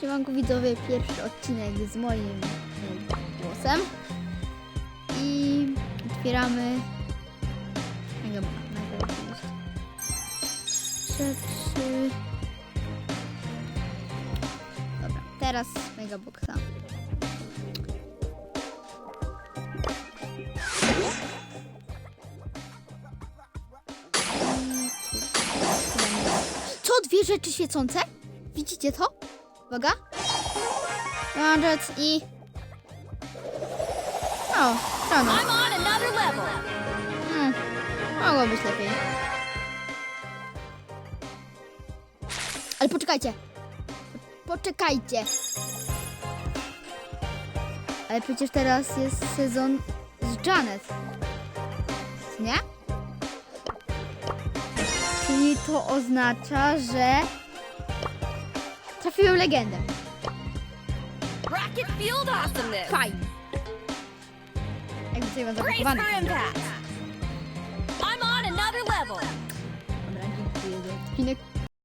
Siemanku widzowie, pierwszy odcinek z moim głosem. I otwieramy... Rzeczy... Dobra, teraz mega boxa. Co? Dwie rzeczy świecące? Widzicie to? Uwaga. 200 i... O, level. Hmm, mogło być lepiej. Ale poczekajcie. Poczekajcie. Ale przecież teraz jest sezon z Janet. Nie? Czyli to oznacza, że trafiłem legendę. Rocket Field Awesomeness. Jakby Brace impact. I'm on another level. Dobra, dziękuję za odcinek.